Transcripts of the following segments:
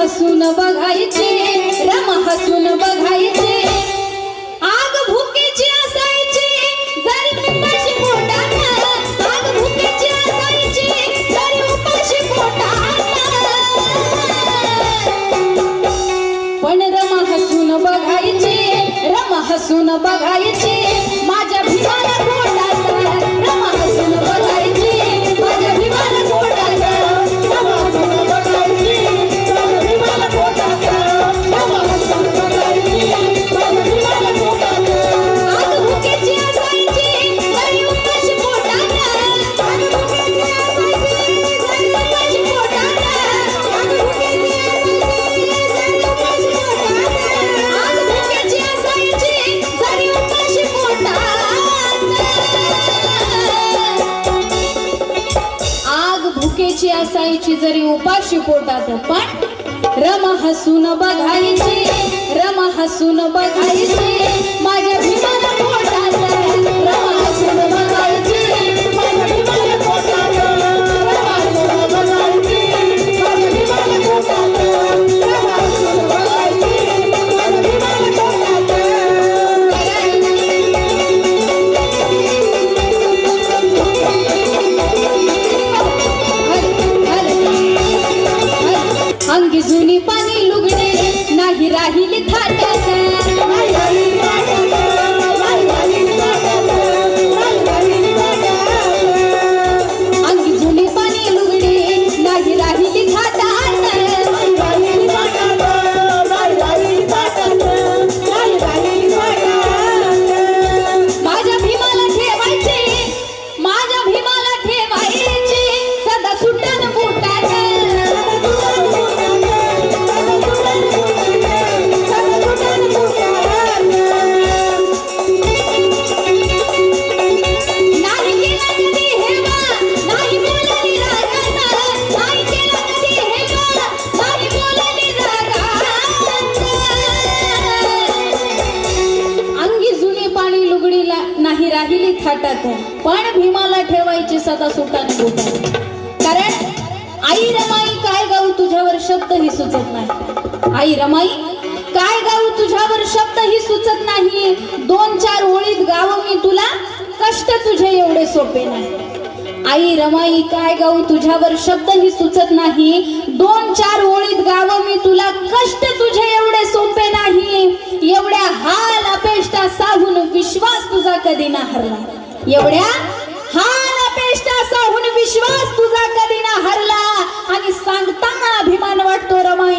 हसून बघायचे रमा हसून बघायचे हसून बघायची रमा हसून पण ठेवायची सदा सुटाने बोटात कारण आई रमाई काय गाऊ तुझ्यावर शब्दही सुचत नाही. आई रमाई काय गाऊ तुझ्यावर शब्दही सुचत नाही. दोन चार ओळीत गाव मी तुला कष्ट तुझे एवढे सोपे नाही. आई रमाई काय गाऊ तुझ्यावर शब्दही सुचत नाही. दोन चार ओळीत गाव मी तुला कष्ट तुझे एवढे सोपे नाही. एवढ्या हाल अपेष्टा साहून विश्वास तुझा कधी ना हरला एवढ्या हा अपेष्टा विश्वास तुझा कधी ना हरला. आणि सांगताना अभिमान वाटतो रमा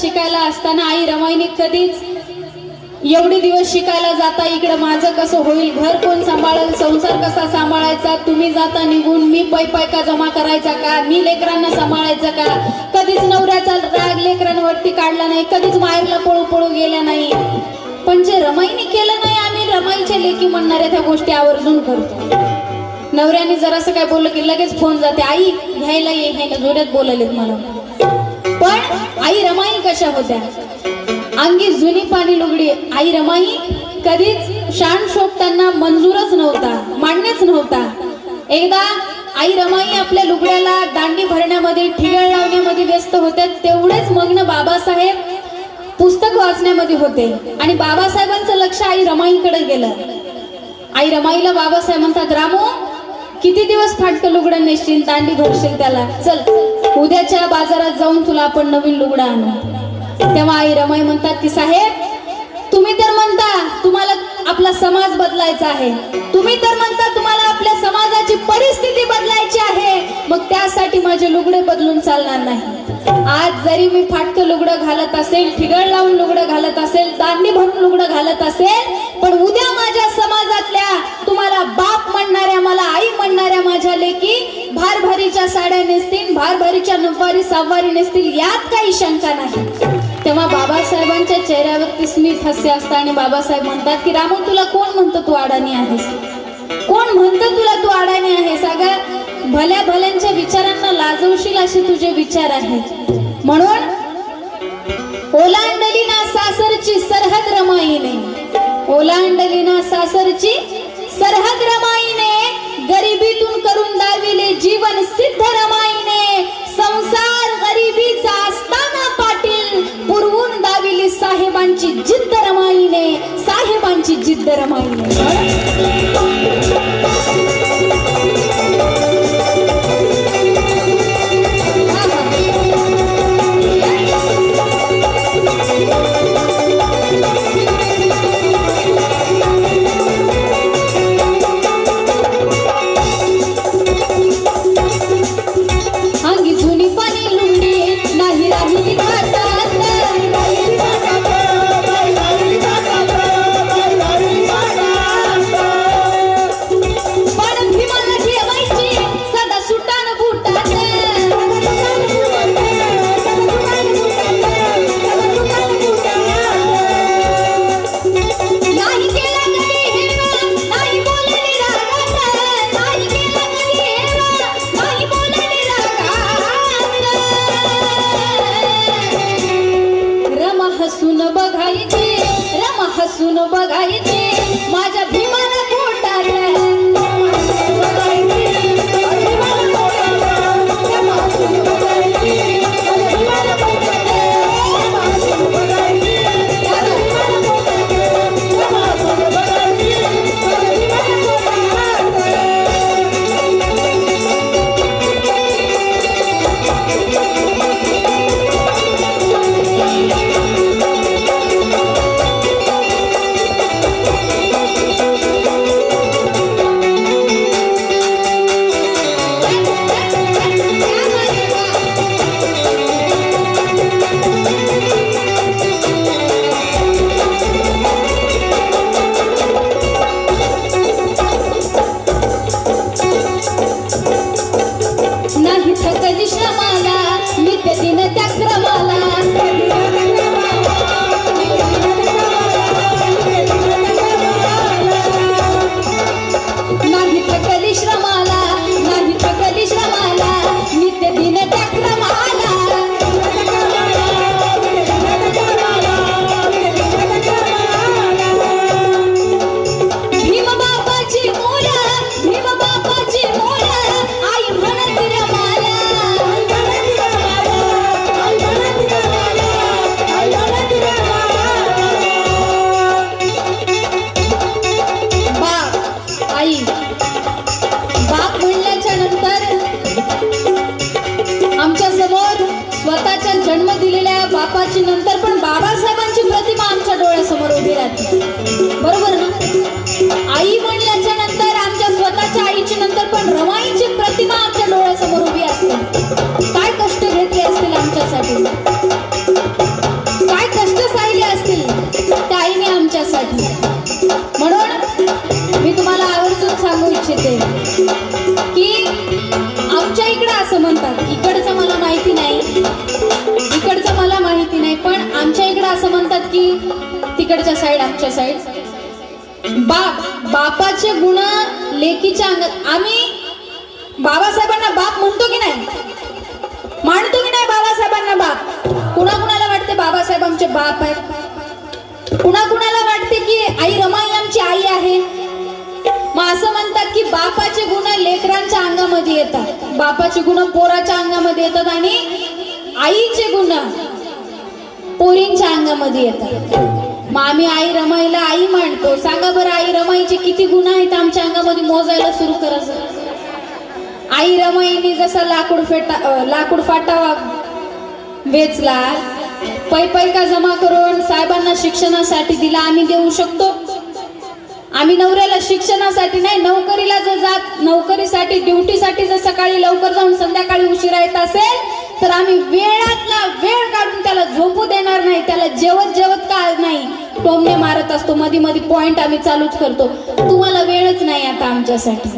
शिकायला असताना आई रमाईने कधीच एवढे दिवस शिकायला जाता इकडं माझं कसं होईल? घर कोण सांभाळेल? संसार कसा सांभाळायचा? तुम्ही जाता निघून मी पै पैका जमा करायचा का? मी लेकरांना सांभाळायचा का? कधीच नवऱ्याचा राग लेकरांवरती काढला नाही. कधीच माहेरला पळू पळू गेल्या नाही. पण जे रमाईने केलं नाही आम्ही रमाईच्या लेखी म्हणणाऱ्या त्या गोष्टी आवर्जून करतो. नवऱ्याने जरासं काय बोललं की लगेच फोन जाते. आई घ्यायला ये घ्यायला. जोड्यात बोललेत मला. पण आई रमाई कशा होत्या? अंगी जुनी पाणी लुगडी आई रमाई कधीच शान शोभताना मंजूरच नव्हता मान्यच नव्हता. एकदा आई रमाई आपल्या लुगड्याला दांडी भरण्यामध्ये ठिगळ लावण्यामध्ये व्यस्त होत्या तेवढेच मग्न बाबासाहेब पुस्तक वाचण्यामध्ये होते. आणि बाबासाहेबांचं लक्ष आई रमाईकडे गेलं. आई रमाईला बाबासाहेब म्हणतात रामू किती दिवस फाटकं लुगडं नेसशील दांडी भरशील त्याला? चल. उद्याच्या बाजारात जाऊन तुला आपण नवीन लुगडं आणू. तेव्हा तेव्हा आई रमाई म्हणतात की साहेब तुम्ही तर म्हणता तुम्हाला आपला समाज बदलायचा आहे. तुम्ही तर म्हणता तुम्हाला आपल्या समाजाची परिस्थिती बदलायची आहे. मग त्यासाठी माझे लुगडे बदलून चालणार नाही. आज जरी मी फाटकं लुगडं घालत असेल ठिगळ लावून लुगडं घालत असेल दांडी भरून लुगडं घालत असेल पण उद्या माझ्या समाजातल्या तुम्हाला बाप म्हणणाऱ्या मला आई म्हणणाऱ्या माझ्या लेकी भारभरीच्या साड्या नेसतील भारभरीच्या नऊवारी सहावारी नेसतील यात काही शंका नाही. तेव्हा बाबासाहेबांच्या चेहऱ्यावरती स्मित हस्य असतं आणि बाबासाहेब म्हणतात की रामू तुला कोण म्हणतं तू अडाणी आहेस? कोण म्हणतं तुला तू अडाणी आहेस? अगं भल्या भल्यांच्या विचारांना लाजवशील असे तुझे विचार आहेत. म्हणून ओलांडली ना सासरची सरहद रमाईने. ओलांडली ना सासरची सरहद रमाईने. गरिबीतून करून दाविले जीवन सिद्ध रमाईने. संसार गरिबीचा असताना पाटील. पुरवून दाविली साहेबांची जिद्द रमाईने. साहेबांची जिद्द रमाईने. साईड आमच्या साईड बाप बापाचे गुण लेकीच्या अंगात. आम्ही बाबासाहेबांना बाप म्हणतो की नाही? मानतो की नाही बाबासाहेबांना बाप? कुणाकुणाला वाटते बाबासाहेब आमचे बाप आहेत? कुणाकुणाला वाटते की आई रमाई आमची आई आहे? मग असं म्हणतात की बापाचे गुण लेकरांच्या अंगामध्ये येतात. बापाचे गुण पोराच्या अंगामध्ये येतात आणि आईचे गुण पोरींच्या अंगामध्ये येतात. मग आम्ही आई रमाईला आई मांडतो. सांगा बरं आई रमाईचे किती गुण आहेत आमच्या अंगामध्ये? मोजायला सुरू करायचं आई रमाईने जसा लाकूड फेटा लाकूड फाटावा वेचला पै पैका जमा करून साहेबांना शिक्षणासाठी दिला आम्ही देऊ शकतो? आम्ही नवऱ्याला शिक्षणासाठी नाही नोकरीला जर जात नोकरीसाठी ड्युटीसाठी जर सकाळी लवकर जाऊन संध्याकाळी उशिरा येत असेल तर आम्ही वेळातला वेळ काढून त्याला झोपू देणार नाही. त्याला जेवत जेवत का नाही टोमणे मारत असतो. मधी मधी पॉइंट आम्ही चालूच करतो. तुम्हाला वेळच नाही आता आमच्यासाठी.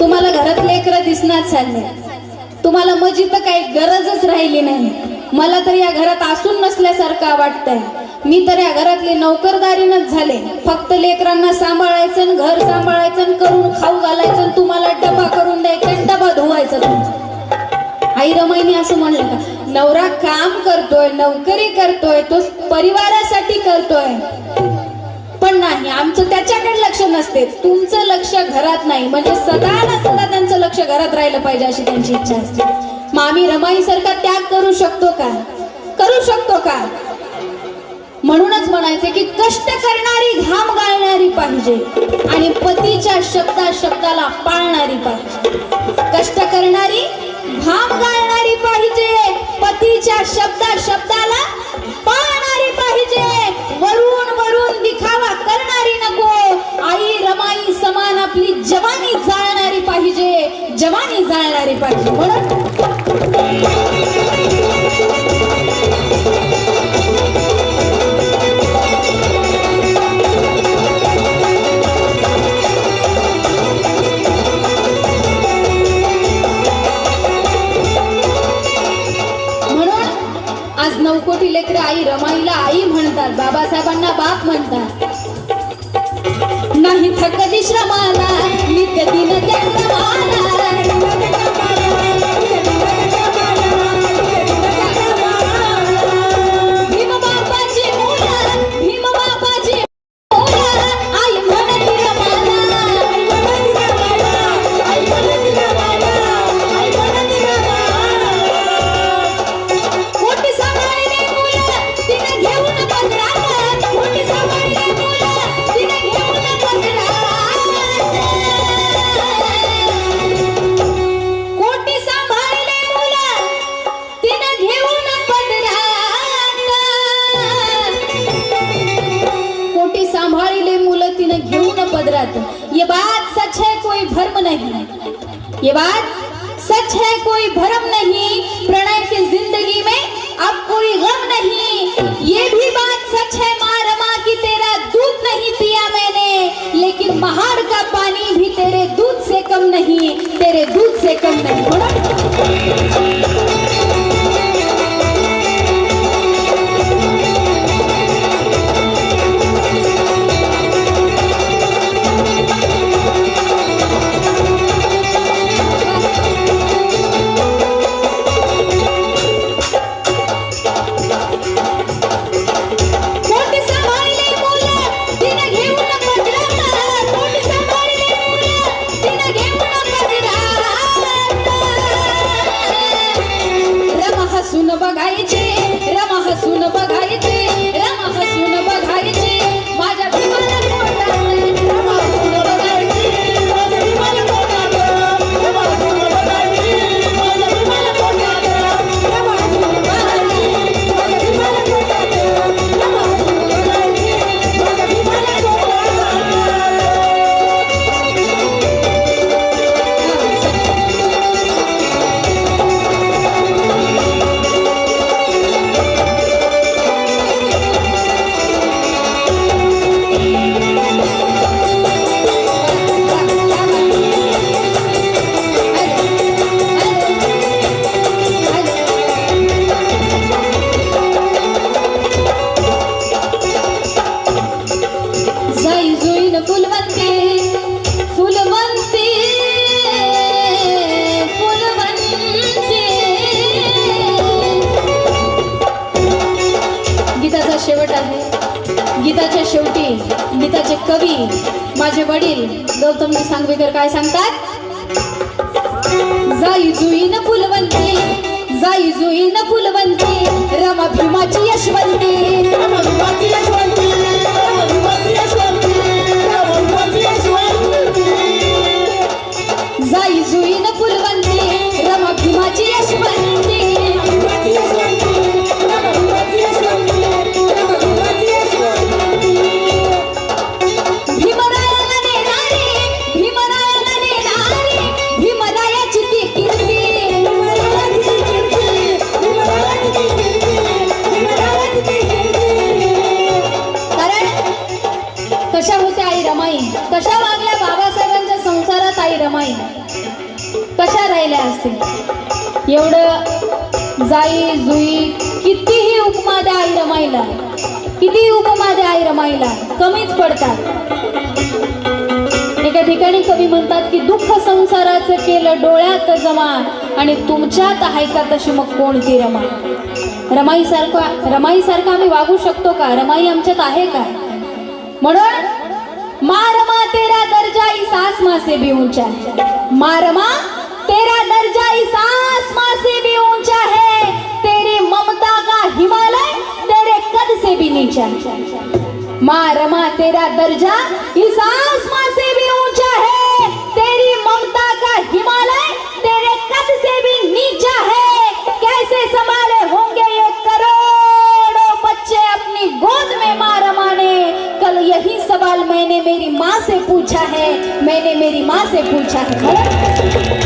तुम्हाला घरात लेकरं दिसणार चालले. तुम्हाला मजी तर काही गरजच राहिली नाही. मला तर या घरात असून नसल्यासारखं वाटतंय. मी तर या घरातले नोकरदारीनच झाले. फक्त लेकरांना सांभाळायचं आणि घर सांभाळायचं आणि करून खाऊ घालायचं आणि तुम्हाला डबा करून द्यायचा आणि डबा धुवायचा तुमचा. आई रमाईने असं म्हणलं का नवरा काम करतोय नोकरी करतोय तो परिवारासाठी करतोय. पण नाही आमचं त्याच्याकडे लक्ष नसते. तुमचं लक्ष घरात नाही. म्हणजे सदा ना सदा त्यांचं लक्ष घरात राहिलं पाहिजे अशी त्यांची इच्छा असते. मग आम्ही रमाई सारखा त्याग करू शकतो का? करू शकतो का? म्हणूनच म्हणायचे की कष्ट करणारी घाम गाळणारी पाहिजे आणि पतीच्या शब्दा शब्दाला पाळणारी पाहिजे. कष्ट करणारी घाम गाळणारी पाहिजे पतीच्या शब्दा शब्दाला पाळणारी पाहिजे. वरून वरून दिखावा करणारी नको. आई रमाई समान आपली जवानी जाळणारी पाहिजे जवानी जाळणारी पाहिजे. म्हणून सच है, कोई भ्रम नहीं। प्रणय की ज़िंदगी में अब कोई गम नहीं। ये भी बात सच है, माँ रमा की, तेरा दूध नहीं पिया मैंने। लेकिन पहाड़ का पानी भी तेरे दूध से कम नहीं, तेरे दूध से कम नहीं। आहेत कवी माझे वडील गौतम सांगवीकर काय सांगतात? जाई जुईन फुलवंती जाई जुईन फुलवंती रमा भीमाची यशवंती जाई संसाराचं केलं डोळ्यात जमा आणि तुमच्यात आहे का तशी मग कोणती रमा रमाई? सारखा रमाई सारखा आम्ही वागू शकतो का? रमाई आमच्यात आहे का? म्हणून मारमा तेरा दर्जा इस सास मासे भी ऊंचा है मारमा तेरा दर्जा इस सास मासे भी ऊंचा है तेरी ममता का हिमालय तेरे कद से भी नीचा है मारमा तेरा दर्जा इस सास मासे भी ऊंचा है तेरी ममता का हिमालय तेरे कद से भी नीचा है। कैसे संभाले होंगे ये करोड़ों बच्चे अपनी गोद में मार माने कल यही सवाल मैंने मेरी माँ से पूछा है। मैंने मेरी माँ से पूछा है।